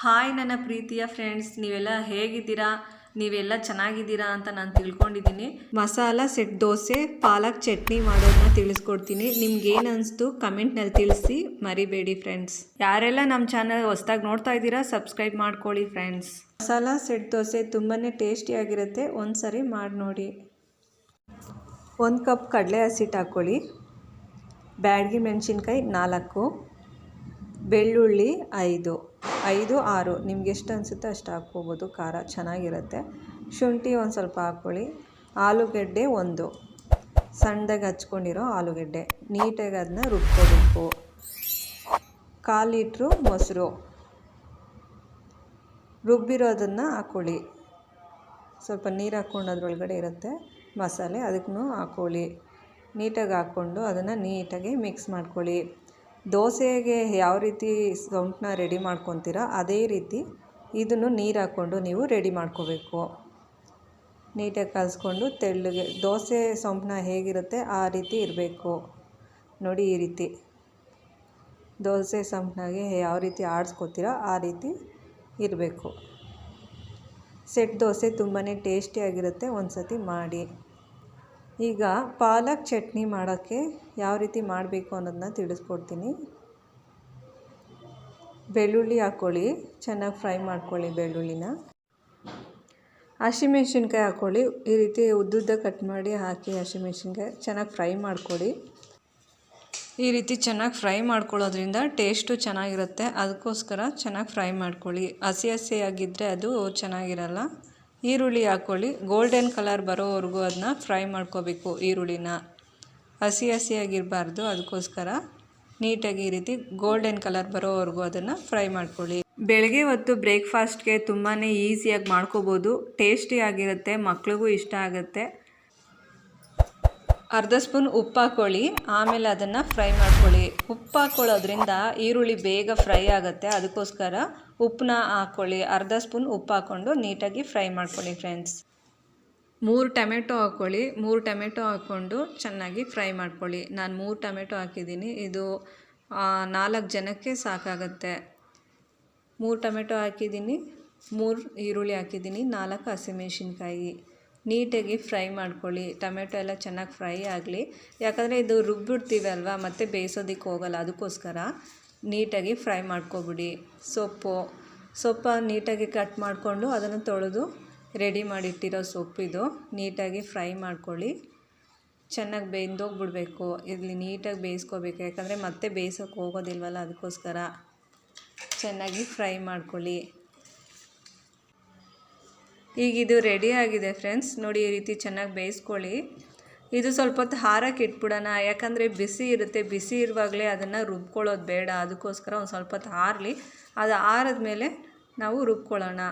Hi ನನ್ನ ಪ್ರೀತಿಯ friends ನೀವೆಲ್ಲ ಹೇಗಿದ್ದೀರಾ? ನೀವೆಲ್ಲ ಚೆನ್ನಾಗಿದ್ದೀರಾ? ಅಂತ ನಾನು ತಿಳ್ಕೊಂಡಿದ್ದೀನಿ. ಮಸಾಲ, ಸೆಟ್ ದೋಸೆ, ಪಾಲಕ್ ಚಟ್ನಿ ಮಾಡೋದನ್ನ ತಿಳಿಸ್ಕೊಡ್ತೀನಿ. ನಿಮ್ಗೆ ಏನು ಅನಿಸ್ತು ಕಮೆಂಟ್ನಲ್ಲಿ ತಿಳಿಸಿ. ಮರಿಬೇಡಿ ಫ್ರೆಂಡ್ಸ್ ಯಾರೆಲ್ಲ ನಮ್ಮ ಚಾನಲ್ ಹೊಸ್ದಾಗಿ ನೋಡ್ತಾ ಇದ್ದೀರಾ ಸಬ್ಸ್ಕ್ರೈಬ್ ಮಾಡ್ಕೊಳ್ಳಿ ಫ್ರೆಂಡ್ಸ್ ಮಸಾಲ, ಸೆಟ್ ದೋಸೆ ತುಂಬಾ ಟೇಸ್ಟಿಯಾಗಿರುತ್ತೆ ಒಂದು ಸರಿ ಮಾಡಿ ನೋಡಿ. ಒಂದು ಕಪ್ ಕಡಲೆ ಹಸಿಟ್ಟು ಹಾಕ್ಕೊಳ್ಳಿ ಬ್ಯಾಡ್ಗಿ ಮೆಣಸಿನ್ಕಾಯಿ ನಾಲ್ಕು. ಬೆಳ್ಳುಳ್ಳಿ ಐದು ಐದು, ಆರು. ನಿಮ್ಗೆ ಎಷ್ಟು ಅನಿಸುತ್ತೆ ಅಷ್ಟು ಹಾಕ್ಕೋಬೋದು. ಖಾರ ಚೆನ್ನಾಗಿರುತ್ತೆ. ಶುಂಠಿ ಒಂದು ಸ್ವಲ್ಪ ಹಾಕ್ಕೊಳ್ಳಿ. ಆಲೂಗೆಡ್ಡೆ ಒಂದು. ಸಣ್ಣದಾಗಿ ಹಚ್ಕೊಂಡಿರೋ ಆಲೂಗೆಡ್ಡೆ. ನೀಟಾಗಿ ಅದನ್ನ ರುಬ್ಕೋಬೇಕು. ಕಾಲು ಲೀಟ್ರು ಮೊಸರು. ರುಬ್ಬಿರೋದನ್ನು ಹಾಕ್ಕೊಳ್ಳಿ. ಸ್ವಲ್ಪ ನೀರು ಹಾಕ್ಕೊಂಡು ಅದ್ರೊಳಗಡೆ ಇರುತ್ತೆ ಮಸಾಲೆ. ಅದಕ್ಕೂ ಹಾಕ್ಕೊಳ್ಳಿ. ನೀಟಾಗಿ ಹಾಕ್ಕೊಂಡು ಅದನ್ನು ನೀಟಾಗಿ ಮಿಕ್ಸ್ ಮಾಡ್ಕೊಳ್ಳಿ. ದೋಸೆಗೆ ಯಾವ ರೀತಿ ಸೊಂಪನ್ನ ರೆಡಿ ಮಾಡ್ಕೊತೀರ ಅದೇ ರೀತಿ ಇದನ್ನು ನೀರು ಹಾಕ್ಕೊಂಡು ನೀವು ರೆಡಿ ಮಾಡ್ಕೋಬೇಕು. ನೀಟಾಗಿ ಕಲಸ್ಕೊಂಡು ತೆಳ್ಳಗೆ ದೋಸೆ ಸೊಂಪನ್ನ ಹೇಗಿರುತ್ತೆ ಆ ರೀತಿ ಇರಬೇಕು. ನೋಡಿ ಈ ರೀತಿ. ದೋಸೆ ಸೊಂಪನಾಗೆ ಯಾವ ರೀತಿ ಆಡಿಸ್ಕೋತೀರ ಆ ರೀತಿ ಇರಬೇಕು. ಸೆಟ್ ದೋಸೆ ತುಂಬಾ ಟೇಸ್ಟಿಯಾಗಿರುತ್ತೆ ಒಂದು ಸತಿ ಮಾಡಿ. ಈಗ ಪಾಲಕ್ ಚಟ್ನಿ ಮಾಡೋಕ್ಕೆ ಯಾವ ರೀತಿ ಮಾಡಬೇಕು ಅನ್ನೋದನ್ನ ತಿಳಿಸ್ಕೊಡ್ತೀನಿ. ಬೆಳ್ಳುಳ್ಳಿ ಹಾಕ್ಕೊಳ್ಳಿ, ಚೆನ್ನಾಗಿ ಫ್ರೈ ಮಾಡ್ಕೊಳ್ಳಿ ಬೆಳ್ಳುಳ್ಳಿನ. ಹಸಿಮೆಣ್ಸಿನ್ಕಾಯಿ ಹಾಕ್ಕೊಳ್ಳಿ, ಈ ರೀತಿ ಉದ್ದುದ್ದ ಕಟ್ ಮಾಡಿ ಹಾಕಿ ಹಸಿಮೆಣ್ಸಿನ್ಕಾಯಿ ಚೆನ್ನಾಗಿ ಫ್ರೈ ಮಾಡ್ಕೊಳ್ಳಿ ಈ ರೀತಿ ಚೆನ್ನಾಗಿ ಫ್ರೈ ಮಾಡ್ಕೊಳ್ಳೋದ್ರಿಂದ ಟೇಸ್ಟು ಚೆನ್ನಾಗಿರುತ್ತೆ, ಅದಕ್ಕೋಸ್ಕರ ಚೆನ್ನಾಗಿ ಫ್ರೈ ಮಾಡ್ಕೊಳ್ಳಿ. ಹಸಿ ಹಸಿಯಾಗಿದ್ದರೆ ಅದು ಚೆನ್ನಾಗಿರಲ್ಲ. ಈರುಳ್ಳಿ ಹಾಕ್ಕೊಳ್ಳಿ. ಗೋಲ್ಡನ್ ಕಲರ್ ಬರೋವರೆಗೂ ಅದನ್ನ ಫ್ರೈ ಮಾಡ್ಕೋಬೇಕು ಈರುಳ್ಳಿನ. ಹಸಿ ಹಸಿಯಾಗಿರಬಾರ್ದು, ಅದಕ್ಕೋಸ್ಕರ ನೀಟಾಗಿ ಈ ರೀತಿ ಗೋಲ್ಡನ್ ಕಲರ್ ಬರೋವರೆಗೂ ಅದನ್ನು ಫ್ರೈ ಮಾಡ್ಕೊಳ್ಳಿ. ಬೆಳಗ್ಗೆ ಹೊತ್ತು ಬ್ರೇಕ್ಫಾಸ್ಟ್ಗೆ ತುಂಬಾ ಈಸಿಯಾಗಿ ಮಾಡ್ಕೋಬೋದು. ಟೇಸ್ಟಿಯಾಗಿರುತ್ತೆ ಮಕ್ಳಿಗೂ ಇಷ್ಟ ಆಗುತ್ತೆ. ಅರ್ಧ ಸ್ಪೂನ್ ಉಪ್ಪು ಹಾಕ್ಕೊಳ್ಳಿ ಆಮೇಲೆ ಅದನ್ನು ಫ್ರೈ ಮಾಡ್ಕೊಳ್ಳಿ. ಉಪ್ಪು ಹಾಕ್ಕೊಳ್ಳೋದ್ರಿಂದ ಈರುಳ್ಳಿ ಬೇಗ ಫ್ರೈ ಆಗುತ್ತೆ. ಅದಕ್ಕೋಸ್ಕರ ಉಪ್ಪನ್ನ ಹಾಕ್ಕೊಳ್ಳಿ ಅರ್ಧ ಸ್ಪೂನ್ ಉಪ್ಪು ಹಾಕ್ಕೊಂಡು ನೀಟಾಗಿ ಫ್ರೈ ಮಾಡ್ಕೊಳ್ಳಿ ಫ್ರೆಂಡ್ಸ್. ಮೂರು ಟೊಮೆಟೊ ಹಾಕ್ಕೊಳ್ಳಿ. ಮೂರು ಟೊಮೆಟೊ ಹಾಕ್ಕೊಂಡು ಚೆನ್ನಾಗಿ ಫ್ರೈ ಮಾಡ್ಕೊಳ್ಳಿ. ನಾನು ಮೂರು ಟೊಮೆಟೊ ಹಾಕಿದ್ದೀನಿ. ಇದು ನಾಲ್ಕು ಜನಕ್ಕೆ ಸಾಕಾಗತ್ತೆ. ಮೂರು ಟೊಮೆಟೊ ಹಾಕಿದ್ದೀನಿ. ಮೂರು ಈರುಳ್ಳಿ ಹಾಕಿದ್ದೀನಿ. ನಾಲ್ಕು ಹಸಿಮೆಣ್ಸಿನ್ಕಾಯಿ. ನೀಟಾಗಿ ಫ್ರೈ ಮಾಡ್ಕೊಳ್ಳಿ. ಟೊಮೆಟೊ ಎಲ್ಲ ಚೆನ್ನಾಗಿ ಫ್ರೈ ಆಗಲಿ. ಯಾಕಂದರೆ ಇದು ರುಬ್ಬಿಡ್ತೀವಲ್ವ, ಮತ್ತು ಬೇಯಿಸೋದಕ್ಕೆ ಹೋಗಲ್ಲ. ಅದಕ್ಕೋಸ್ಕರ ನೀಟಾಗಿ ಫ್ರೈ ಮಾಡ್ಕೊಬಿಡಿ. ಸೊಪ್ಪು ಸೊಪ್ಪು ನೀಟಾಗಿ ಕಟ್ ಮಾಡಿಕೊಂಡು ಅದನ್ನು ತೊಳೆದು ರೆಡಿ ಮಾಡಿಟ್ಟಿರೋ ಸೊಪ್ಪಿದು ನೀಟಾಗಿ ಫ್ರೈ ಮಾಡ್ಕೊಳ್ಳಿ. ಚೆನ್ನಾಗಿ ಬೆಂದೋಗ್ಬಿಡ್ಬೇಕು. ಇಲ್ಲಿ ನೀಟಾಗಿ ಬೇಯಿಸ್ಕೋಬೇಕು. ಯಾಕಂದರೆ ಮತ್ತೆ ಬೇಯಿಸೋಕೆ ಹೋಗೋದಿಲ್ವಲ್ಲ, ಅದಕ್ಕೋಸ್ಕರ. ಚೆನ್ನಾಗಿ ಫ್ರೈ ಮಾಡ್ಕೊಳ್ಳಿ. ಈಗ ಇದು ರೆಡಿ ಆಗಿದೆ ಫ್ರೆಂಡ್ಸ್ ನೋಡಿ ಈ ರೀತಿ ಚೆನ್ನಾಗಿ ಬೇಯಿಸ್ಕೊಳ್ಳಿ. ಇದು ಸ್ವಲ್ಪ ಹೊತ್ತು ಹಾರಕ್ಕೆ ಇಟ್ಬಿಡೋಣ. ಯಾಕಂದರೆ ಬಿಸಿ ಇರುತ್ತೆ. ಬಿಸಿ ಇರುವಾಗಲೇ ಅದನ್ನು ರುಬ್ಕೊಳ್ಳೋದು ಬೇಡ. ಅದಕ್ಕೋಸ್ಕರ ಒಂದು ಸ್ವಲ್ಪ ಹೊತ್ತು ಹಾರಲಿ. ಅದು ಆರಿದ್ಮೇಲೆ ನಾವು ರುಬ್ಕೊಳ್ಳೋಣ.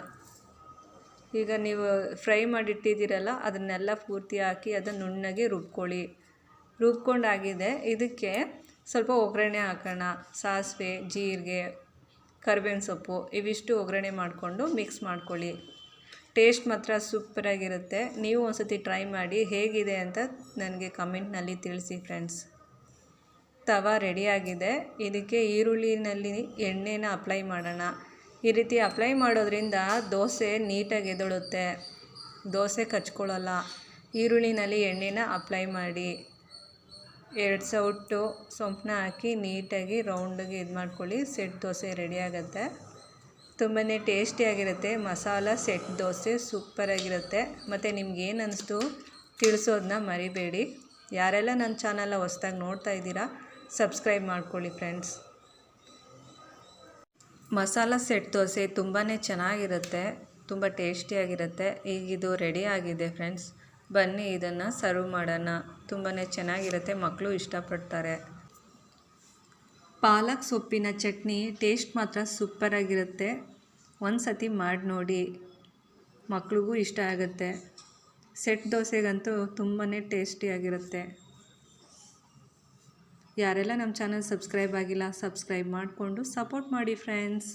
ಈಗ ನೀವು ಫ್ರೈ ಮಾಡಿಟ್ಟಿದ್ದೀರಲ್ಲ, ಅದನ್ನೆಲ್ಲ ಪೂರ್ತಿ ಹಾಕಿ ಅದನ್ನು ನುಣ್ಣಗೆ ರುಬ್ಕೊಳ್ಳಿ. ರುಬ್ಕೊಂಡಾಗಿದೆ. ಇದಕ್ಕೆ ಸ್ವಲ್ಪ ಒಗ್ಗರಣೆ ಹಾಕೋಣ. ಸಾಸಿವೆ, ಜೀರಿಗೆ, ಕರಿಬೇವಿನ ಸೊಪ್ಪು, ಇವಿಷ್ಟು ಒಗ್ಗರಣೆ ಮಾಡಿಕೊಂಡು ಮಿಕ್ಸ್ ಮಾಡ್ಕೊಳ್ಳಿ. ಟೇಸ್ಟ್ ಮಾತ್ರ ಸೂಪರಾಗಿರುತ್ತೆ. ನೀವು ಒಂದು ಸತಿ ಟ್ರೈ ಮಾಡಿ ಹೇಗಿದೆ ಅಂತ ನನಗೆ ಕಮೆಂಟ್ನಲ್ಲಿ ತಿಳಿಸಿ ಫ್ರೆಂಡ್ಸ್ ತವ ರೆಡಿಯಾಗಿದೆ ಇದಕ್ಕೆ ಈರುಳ್ಳಿನಲ್ಲಿ ಎಣ್ಣೆನ ಅಪ್ಲೈ ಮಾಡೋಣ. ಈ ರೀತಿ ಅಪ್ಲೈ ಮಾಡೋದ್ರಿಂದ ದೋಸೆ ನೀಟಾಗಿ ಎದಳುತ್ತೆ. ದೋಸೆ ಕಚ್ಕೊಳ್ಳಲ್ಲ. ಈರುಳ್ಳಿನಲ್ಲಿ ಎಣ್ಣೆನ ಅಪ್ಲೈ ಮಾಡಿ. ಎರಡು ಸೌಟು ಸೊಂಪನ್ನ ಹಾಕಿ ನೀಟಾಗಿ ರೌಂಡಿಗೆ ಇದು ಮಾಡ್ಕೊಳ್ಳಿ ಸೆಟ್ ದೋಸೆ ರೆಡಿ ಆಗುತ್ತೆ. ತುಂಬಾ ಟೇಸ್ಟಿಯಾಗಿರುತ್ತೆ ಮಸಾಲ ಸೆಟ್ ದೋಸೆ ಸೂಪರಾಗಿರುತ್ತೆ ಮತ್ತು ನಿಮ್ಗೆ ಏನು ಅನ್ನಿಸ್ತು ತಿಳಿಸೋದನ್ನ ಮರಿಬೇಡಿ. ಯಾರೆಲ್ಲ ನನ್ನ ಚಾನಲ್ನ ಹೊಸ್ದಾಗಿ ನೋಡ್ತಾ ಇದ್ದೀರಾ ಸಬ್ಸ್ಕ್ರೈಬ್ ಮಾಡ್ಕೊಳ್ಳಿ ಫ್ರೆಂಡ್ಸ್ ಮಸಾಲ ಸೆಟ್ ದೋಸೆ ತುಂಬಾ ಚೆನ್ನಾಗಿರುತ್ತೆ. ತುಂಬ ಟೇಸ್ಟಿಯಾಗಿರುತ್ತೆ ಈಗ ಇದು ರೆಡಿ ಆಗಿದೆ ಫ್ರೆಂಡ್ಸ್ ಬನ್ನಿ ಇದನ್ನು ಸರ್ವ್ ಮಾಡೋಣ. ತುಂಬಾ ಚೆನ್ನಾಗಿರುತ್ತೆ. ಮಕ್ಕಳು ಇಷ್ಟಪಡ್ತಾರೆ. ಪಾಲಕ್ ಸೊಪ್ಪಿನ ಚಟ್ನಿ ಟೇಸ್ಟ್ ಮಾತ್ರ ಸೂಪರಾಗಿರುತ್ತೆ ಒಂದು ಸತಿ ಮಾಡಿ ನೋಡಿ, ಮಕ್ಳಿಗೂ ಇಷ್ಟ ಆಗುತ್ತೆ. ಸೆಟ್ ದೋಸೆಗಂತೂ ತುಂಬಾ ಟೇಸ್ಟಿಯಾಗಿರುತ್ತೆ ಯಾರೆಲ್ಲ ನಮ್ಮ ಚಾನಲ್ ಸಬ್ಸ್ಕ್ರೈಬ್ ಆಗಿಲ್ಲ, ಸಬ್ಸ್ಕ್ರೈಬ್ ಮಾಡಿಕೊಂಡು ಸಪೋರ್ಟ್ ಮಾಡಿ ಫ್ರೆಂಡ್ಸ್